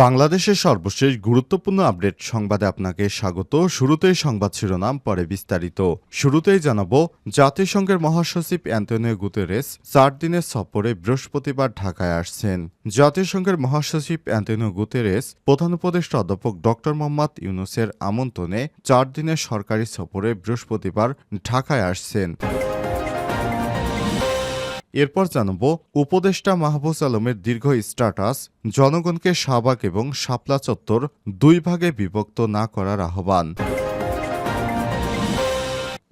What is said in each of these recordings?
বাংলাদেশের সর্বশেষ গুরুত্বপূর্ণ আপডেট সংবাদে আপনাকে স্বাগত। শুরুতেই সংবাদ শিরোনাম, পরে বিস্তারিত। শুরুতেই জানাব, জাতিসংঘের মহাসচিব অ্যান্তনিও গুতেরেস চার দিনের সফরে বৃহস্পতিবার ঢাকায় আসছেন। জাতিসংঘের মহাসচিব অ্যান্তনিও গুতেরেস প্রধান উপদেষ্টা অধ্যাপক ড মোহাম্মদ ইউনুসের আমন্ত্রণে চার দিনের সরকারি সফরে বৃহস্পতিবার ঢাকায় আসছেন। এরপর জানাব, উপদেষ্টা মাহবুজ আলমের দীর্ঘ স্ট্যাটাস, জনগণকে শাহবাগ এবং শাপলা চত্বর দুই ভাগে বিভক্ত না করার আহ্বান।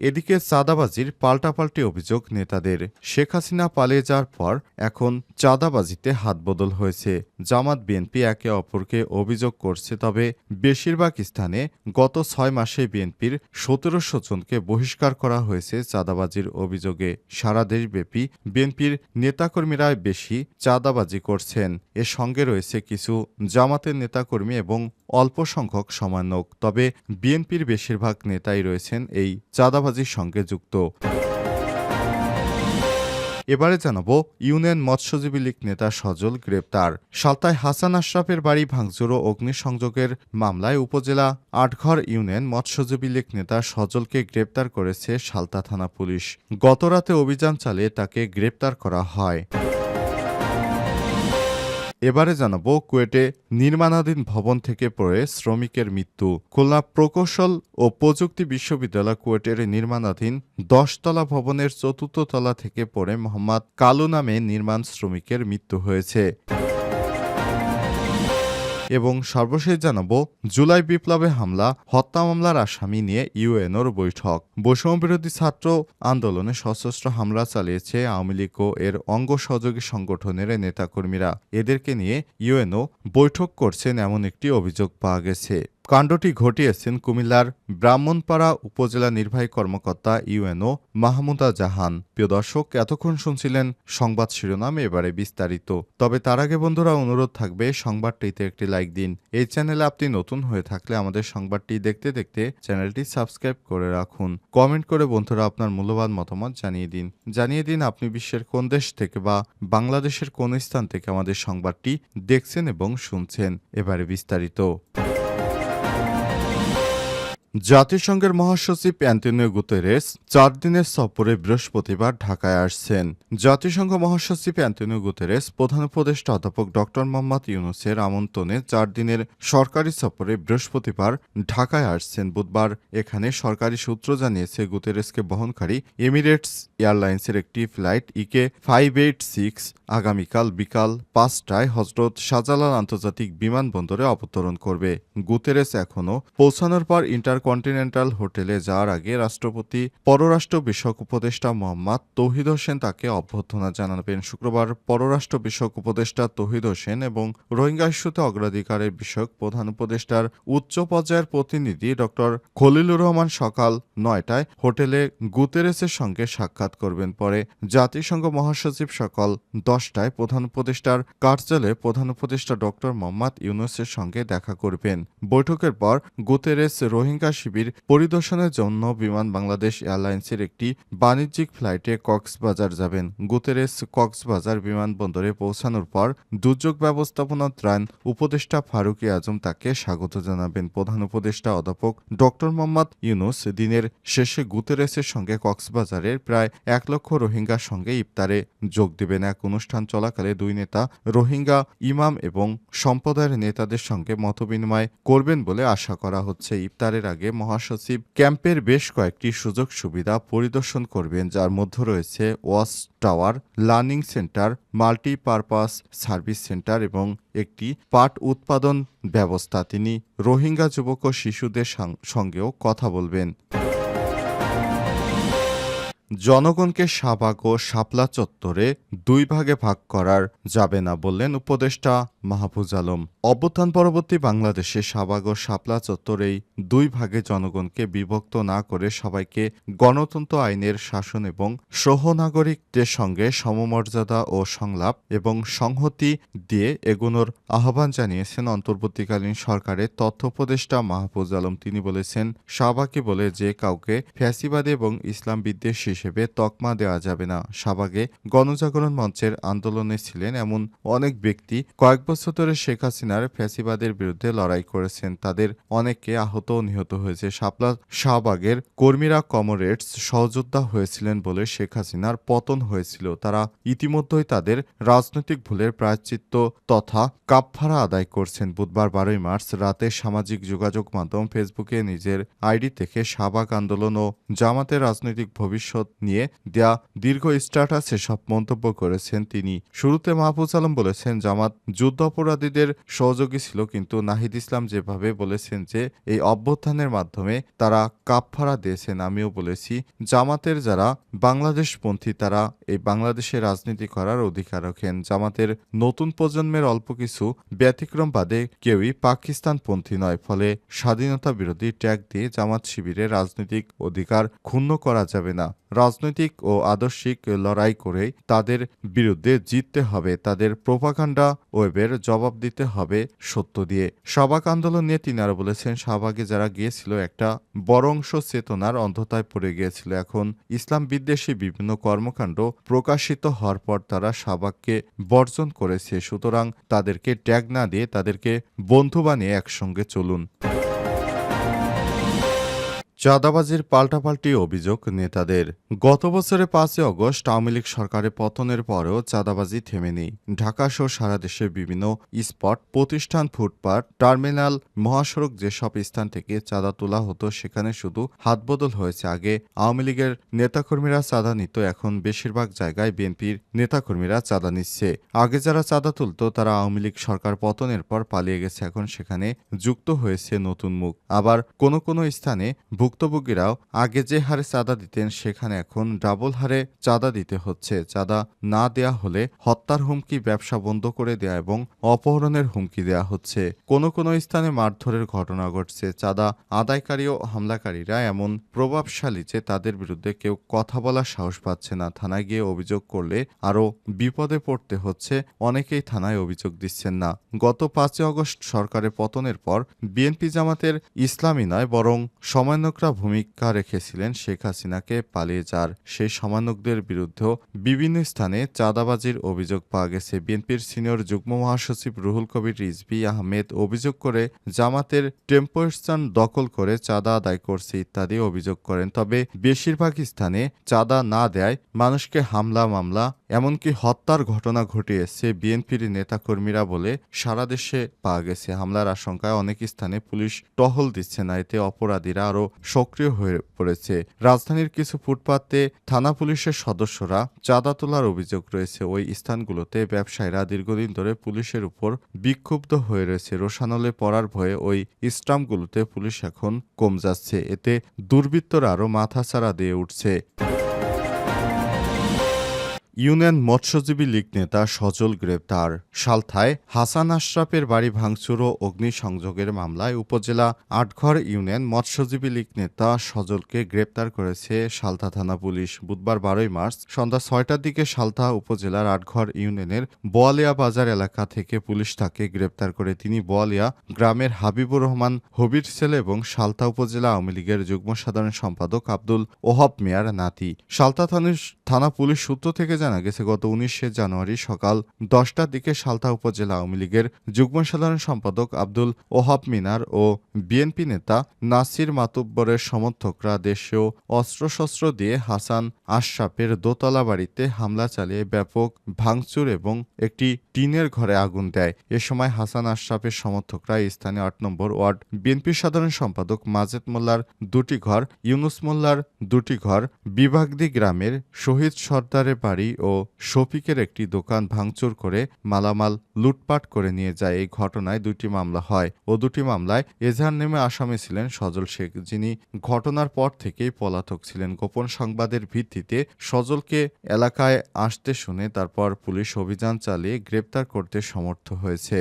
এদিকে চাঁদাবাজির পাল্টাপাল্টি অভিযোগ নেতাদের। শেখ হাসিনা পালিয়ে যাওয়ার পর এখন চাঁদাবাজিতে হাত বদল হয়েছে। জামাত বিএনপি একে অপরকে অভিযোগ করছে, তবে বেশিরভাগ স্থানে গত ছয় মাসে বিএনপির সতেরোশো জনকে বহিষ্কার করা হয়েছে চাঁদাবাজির অভিযোগে। সারা দেশব্যাপী বিএনপির নেতাকর্মীরা বেশি চাঁদাবাজি করছেন। এর সঙ্গে রয়েছে কিছু জামাতের নেতাকর্মী এবং অল্প সংখ্যক সমন্বয়ক তবে বিএনপির বেশিরভাগ নেতাই রয়েছেন এই চাঁদাবাজির সঙ্গে যুক্ত। এবারে জানাব, ইউনিয়ন মৎস্যজীবী লীগ নেতা সজল গ্রেপ্তার। সালতায় হাসান আশরাফের বাড়ি ভাঙচুর ও অগ্নিসংযোগের মামলায় উপজেলা আটঘর ইউনিয়ন মৎস্যজীবী লীগ নেতা সজলকে গ্রেপ্তার করেছে সালতা থানা পুলিশ। গতরাতে অভিযান চালিয়ে তাকে গ্রেপ্তার করা হয়। এবারে জানাব কুয়েটে নির্মাণাধীন ভবন থেকে পড়ে শ্রমিকের মৃত্যু। খুলনা প্রকৌশল ও প্রযুক্তি বিশ্ববিদ্যালয় কুয়েটের নির্মাণাধীন দশতলা ভবনের চতুর্থ তলা থেকে পড়ে মোহাম্মদ কালু নামে নির্মাণ শ্রমিকের মৃত্যু হয়েছে। এবং সর্বশেষ জানাব, জুলাই বিপ্লবে হামলা, হত্যা মামলার আসামি নিয়ে ইউএনওর বৈঠক। বৈষম্যবিরোধী ছাত্র আন্দোলনে সশস্ত্র হামলা চালিয়েছে আওয়ামী লীগ ও এর অঙ্গ সহযোগী সংগঠনের নেতাকর্মীরা। এদেরকে নিয়ে ইউএনও বৈঠক করছেন এমন একটি অভিযোগ পাওয়া গেছে। কাণ্ডটি ঘটিয়েছেন কুমিল্লার ব্রাহ্মণপাড়া উপজেলা নির্বাহী কর্মকর্তা ইউএনও মাহমুদা জাহান। প্রিয় দর্শক, এতক্ষণ শুনছিলেন সংবাদ শিরোনাম, এবারে বিস্তারিত। তবে তার আগে বন্ধুরা, অনুরোধ থাকবে, সংবাদটিতে একটি লাইক দিন। এই চ্যানেলে আপনি নতুন হয়ে থাকলে আমাদের সংবাদটি দেখতে দেখতে চ্যানেলটি সাবস্ক্রাইব করে রাখুন। কমেন্ট করে বন্ধুরা আপনার মূল্যবান মতামত জানিয়ে দিন। জানিয়ে দিন আপনি বিশ্বের কোন দেশ থেকে বা বাংলাদেশের কোন স্থান থেকে আমাদের সংবাদটি দেখছেন এবং শুনছেন। এবারে বিস্তারিত। জাতিসংঘের মহাসচিব অ্যান্টনিও গুতেরেস চার দিনের সফরে বৃহস্পতিবার ঢাকায় আসছেন। জাতিসংঘ মহাসচিব অ্যান্টনিও গুতেরেস প্রধান উপদেষ্টা অধ্যাপক ড মোহাম্মদ ইউনুসের আমন্ত্রণে চার দিনের সরকারি সফরে বৃহস্পতিবার ঢাকায় আসছেন। বুধবার এখানে সরকারি সূত্র জানিয়েছে, গুতেরেসকে বহনকারী এমিরেটস এয়ারলাইন্সের একটি flight EK five eight six আগামীকাল বিকাল পাঁচটায় হজরত শাহজালাল আন্তর্জাতিক বিমানবন্দরে অবতরণ করবে। গুতেরেস এখনও পৌঁছানোর পর ইন্টারকন্টিনেন্টাল হোটেলে যাওয়ার আগে রাষ্ট্রপতি, পররাষ্ট্র বিষয়ক উপদেষ্টা মোহাম্মদ তৌহিদ হোসেন তাকে অভ্যর্থনা জানাবেন। শুক্রবার পররাষ্ট্র বিষয়ক উপদেষ্টা তৌহিদ হোসেন এবং রোহিঙ্গা ইস্যুতে অগ্রাধিকারের বিষয়ক প্রধান উপদেষ্টার উচ্চ পর্যায়ের প্রতিনিধি ড. খলিলুর রহমান সকাল নয়টায় হোটেলে গুতেরেসের সঙ্গে সাক্ষাৎ করবেন। পরে জাতিসংঘ মহাসচিব সকাল দশটায় প্রধান উপদেষ্টার কার্যালয়ে প্রধান উপদেষ্টা ড. মোহাম্মদ ইউনুসের সঙ্গে দেখা করবেন। বৈঠকের পর গুতেরেস রোহিঙ্গা শিবির পরিদর্শনের জন্য বিমান বাংলাদেশ এয়ারলাইন্সের একটি বাণিজ্যিক ফ্লাইটে কক্সবাজার যাবেন। গুতেরেস কক্সবাজার বিমানবন্দরে পৌঁছানোর পর দুর্যোগ ব্যবস্থাপনা ত্রাণ উপদেষ্টা ফারুকি আজম তাকে স্বাগত জানাবেন। প্রধান উপদেষ্টা অধ্যাপক ড মোহাম্মদ ইউনুস দিনের শেষে গুতেরেসের সঙ্গে কক্সবাজারের প্রায় এক লক্ষ রোহিঙ্গার সঙ্গে ইফতারে যোগ দেবেন। এক অনুষ্ঠান চলাকালে দুই নেতা রোহিঙ্গা ইমাম এবং সম্প্রদায়ের নেতাদের সঙ্গে মতবিনিময় করবেন বলে আশা করা হচ্ছে। ইফতারের আগে মহাসচিব ক্যাম্পের বেশ কয়েকটি সুযোগ সুবিধা পরিদর্শন করবেন, যার মধ্যে রয়েছে watch tower, learning centre, multipurpose service centre এবং একটি পাট উৎপাদন ব্যবস্থা। তিনি রোহিঙ্গা যুবক ও শিশুদের সঙ্গেও কথা বলবেন। জনগণকে শাহবাগ ও শাপলা চত্বরে দুই ভাগে ভাগ করার যাবে না বললেন উপদেষ্টা মাহফুজ আলম। অভ্যুত্থান পরবর্তী বাংলাদেশে শাহবাগ ও শাপলা চত্বরেই দুই ভাগে জনগণকে বিভক্ত না করে সবাইকে গণতন্ত্র আইনের শাসন এবং সহনাগরিকদের সঙ্গে সমমর্যাদা ও সংলাপ এবং সংহতি দিয়ে এগুনোর আহ্বান জানিয়েছেন অন্তর্বর্তীকালীন সরকারের তথ্য উপদেষ্টা মাহফুজ আলম। তিনি বলেছেন শাহবাগে বলে যে কাউকে ফ্যাসিবাদী এবং ইসলাম বিদ্বেষ হিসেবে তকমা দেওয়া যাবে না। শাহবাগে গণজাগরণ মঞ্চের আন্দোলনে ছিলেন এমন অনেক ব্যক্তি কয়েক বছর ধরে শেখ হাসিনার ফ্যাসিবাদের বিরুদ্ধে লড়াই করেছেন। তাদের অনেকে আহত ও নিহত হয়েছে। শাপলা শাহবাগের কর্মীরা কমরেডস সহযোদ্ধা হয়েছিলেন বলে শেখ হাসিনার পতন হয়েছিল। তারা ইতিমধ্যেই তাদের রাজনৈতিক ভুলের প্রায়শ্চিত্ত তথা কাপফারা আদায় করছেন। বুধবার বারোই মার্চ রাতে সামাজিক যোগাযোগ মাধ্যম ফেসবুকে নিজের আইডি থেকে শাহবাগ আন্দোলন ও জামাতের রাজনৈতিক ভবিষ্যৎ নিয়ে দেয়া দীর্ঘ স্ট্যাটাসে সব মন্তব্য করেছেন তিনি। শুরুতে মাহফুজ আলম বলেছেন, জামাত যুদ্ধ অপরাধীদের সহযোগী ছিল, কিন্তু নাহিদ ইসলাম যেভাবে বলেছেন যে, এই অভ্যুত্থানের মাধ্যমে তারা কাপফারা দিয়েছেন, আমিও বলেছি, জামাতের যারা বাংলাদেশপন্থী, তারা এই বাংলাদেশে রাজনীতি করার অধিকার রাখেন। জামাতের নতুন প্রজন্মের অল্প কিছু ব্যতিক্রম বাদে কেউই পাকিস্তানপন্থী নয়, ফলে স্বাধীনতা বিরোধী ট্যাগ দিয়ে জামাত শিবিরে রাজনৈতিক অধিকার ক্ষুণ্ণ করা যাবে না। রাজনৈতিক ও আদর্শিক লড়াই করে তাদের বিরুদ্ধে জিততে হবে, তাদের প্রোপাগান্ডা ওয়েবের জবাব দিতে হবে সত্য দিয়ে। শাহবাগ আন্দোলন নিয়ে তিনি আরও বলেছেন, শাহবাগে যারা গিয়েছিল একটা বড় অংশ চেতনার অন্ধতায় পড়ে গিয়েছিল। এখন ইসলাম বিদ্বেষী বিভিন্ন কর্মকাণ্ড প্রকাশিত হওয়ার পর তারা শাহবাগকে বর্জন করেছে। সুতরাং তাদেরকে ট্যাগ না দিয়ে তাদেরকে বন্ধু বানিয়ে একসঙ্গে চলুন। চাঁদাবাজির পাল্টাপাল্টি অভিযোগ নেতাদের। গত বছরে পাঁচই অগস্ট আওয়ামী লীগ সরকারের পতনের পরেও চাঁদাবাজি থেমে নেই ঢাকা সহ সারা দেশের বিভিন্ন স্পট, প্রতিষ্ঠান, ফুটপাত, টার্মিনাল, মহাসড়ক যেসব স্থান থেকে চাঁদা তোলা হতো, সেখানে শুধু হাতবদল হয়েছে। আগে আওয়ামী লীগের নেতাকর্মীরা চাঁদা নিত, এখন বেশিরভাগ জায়গায় বিএনপির নেতাকর্মীরা চাঁদা নিচ্ছে। আগে যারা চাঁদা তুলত, তারা আওয়ামী লীগ সরকার পতনের পর পালিয়ে গেছে, এখন সেখানে যুক্ত হয়েছে নতুন মুখ। আবার কোনো কোনো স্থানে ভুক্তভোগীরাও আগে যে হারে চাঁদা দিতেন, সেখানে এখন ডাবল হারে চাঁদা দিতে হচ্ছে। চাঁদা না দেয়া হলে হত্যার হুমকি ব্যবসা বন্ধ করে দেয়া এবং অপহরণের হুমকি দেয়া হচ্ছে। কোনো কোনো স্থানে মারধরের ঘটনা ঘটছে। চাঁদা আদায়কারী ও হামলাকারীরা এমন প্রভাবশালী যে তাদের বিরুদ্ধে কেউ কথা বলার সাহস পাচ্ছে না। থানায় গিয়ে অভিযোগ করলে আরও বিপদে পড়তে হচ্ছে। অনেকেই থানায় অভিযোগ দিচ্ছেন না। গত পাঁচই অগস্ট সরকারের পতনের পর বিএনপি জামাতের ইসলামী নয়, বরং সমন্বয়করা ভূমিকা রেখেছিলেন শেখ হাসিনাকে পালিয়ে যার সেই সমন্বয়কদের বিরুদ্ধেও বিভিন্ন স্থানে চাঁদাবাজির অভিযোগ পাওয়া গেছে। বিএনপির সিনিয়র যুগ্ম মহাসচিব রুহুল কবির রিজভি আহমেদ অভিযোগ করে, জামাতের টেম্পো স্থান দখল করে চাঁদা আদায় করছে ইত্যাদি অভিযোগ করেন। তবে বেশিরভাগ স্থানে চাঁদা না দেয় মানুষকে হামলা, মামলা, এমনকি হত্যার ঘটনা ঘটিয়েছে বিএনপির নেতাকর্মীরা বলে সারা দেশে পাওয়া গেছে। হামলার আশঙ্কায় অনেক স্থানে পুলিশ টহল দিচ্ছে না। এতে অপরাধীরা আরও সক্রিয় হয়ে পড়েছে। রাজধানীর কিছু ফুটপাতে থানা পুলিশের সদস্যরা চাঁদা তোলার অভিযোগ রয়েছে। ওই স্থানগুলোতে ব্যবসায়ীরা দীর্ঘদিন ধরে পুলিশের উপর বিক্ষুব্ধ হয়ে রয়েছে। রোশানলে পড়ার ভয়ে ওই স্টাম্পগুলোতে পুলিশ এখন কম যাচ্ছে। এতে দুর্বৃত্তরা আরও মাথাছাড়া দিয়ে উঠছে। ইউনিয়ন মৎস্যজীবী লীগ নেতা সজল গ্রেপ্তার। সালথায় হাসান আশরাফের বাড়ি ভাঙচুর ও অগ্নিসংযোগের মামলায় উপজেলা আটঘর ইউনিয়ন মৎস্যজীবী লীগ নেতা সজলকে গ্রেপ্তার করেছে সালথা থানা পুলিশ। বুধবার বারোই মার্চ সন্ধ্যা ছয়টার দিকে সালথা উপজেলার আটঘর ইউনিয়নের বোয়ালিয়া বাজার এলাকা থেকে পুলিশ তাকে গ্রেপ্তার করে। তিনি বোয়ালিয়া গ্রামের হাবিবুর রহমান, হবির ছেলে এবং সালথা উপজেলা আওয়ামী লীগের যুগ্ম সাধারণ সম্পাদক আব্দুল ওহাব মিয়ার নাতি। সালথা থানার থানা পুলিশ সূত্র থেকে জানা গেছে, গত উনিশে জানুয়ারি সকাল দশটার দিকে সালতা উপজেলা আওয়ামী লীগের যুগ্ম সাধারণ সম্পাদক আব্দুল ওহাব মিনার ও বিএনপি নেতা নাসির মাতুব্বরের সমর্থকরা দেশেও অস্ত্রশস্ত্র দিয়ে হাসান আশরাফের দোতলা বাড়িতে হামলা চালিয়ে ব্যাপক ভাঙচুর এবং একটি টিনের ঘরে আগুন দেয়। এ সময় হাসান আশরাফের সমর্থকরা এই স্থানে আট নম্বর ওয়ার্ড, বিএনপির সাধারণ সম্পাদক মাজেদ মোল্লার দুটি ঘর, ইউনুস মোল্লার দুটি ঘর, বিভাগদি গ্রামের শহীদ শহীদ সর্দারের বাড়ি ও শফিকের একটি দোকান ভাঙচুর করে মালামাল লুটপাট করে নিয়ে যায়। এই ঘটনায় দুটি মামলা হয় ও দুটি মামলায় এজাহার নেমে আসামি ছিলেন সজল শেখ, যিনি ঘটনার পর থেকেই পলাতক ছিলেন। গোপন সংবাদের ভিত্তিতে সজলকে এলাকায় আসতে শুনে তারপর পুলিশ অভিযান চালিয়ে গ্রেপ্তার করতে সমর্থ হয়েছে।